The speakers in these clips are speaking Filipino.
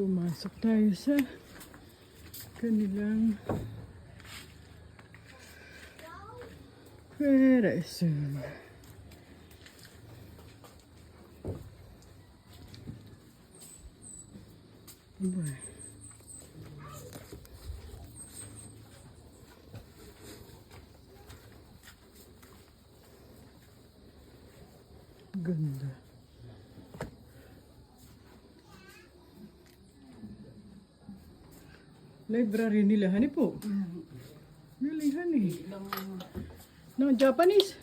Pumasok tayo sa kanilang Peresun. Ba? Ganda. Library nila, hani po. Hani. Ilang No, Japanese.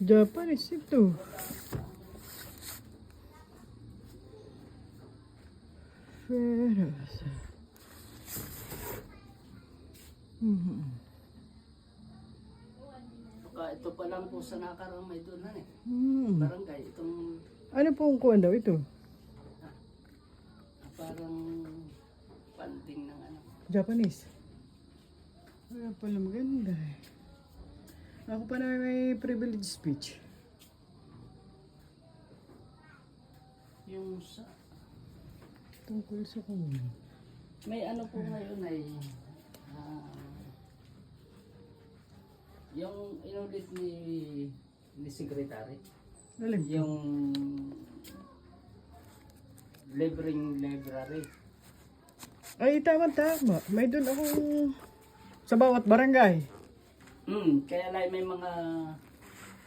Japanese ito. Feras. Mhm. Baka ito pa lang po sa nakarang may doon eh. Hmm. Barangay, itong Ano pong kuwan daw ito? parang panding ng ano. Japanese. Wala pala maganda eh. Ako pa na may privilege speech. Yung sa, Tungkol sa kung may ano po ngayon ay ah, yung inulit ni ni secretary Alam ko. yung libreng library Ay, tama tama. May doon akong sa bawat barangay. mm, kaya lang may mga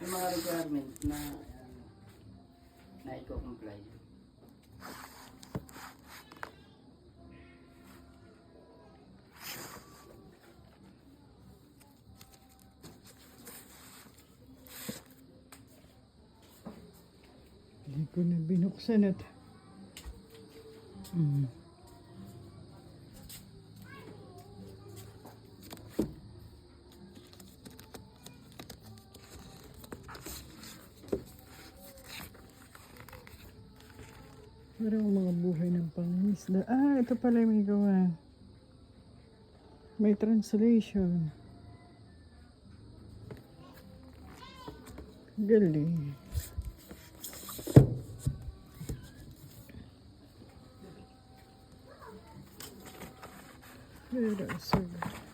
may mga requirement na ano, na i-comply Hindi ko na binuksan at... Mm. Parang mga buhay ng pangisda. Ah, ito pala may gawa. May translation. Galing. Pero, sige.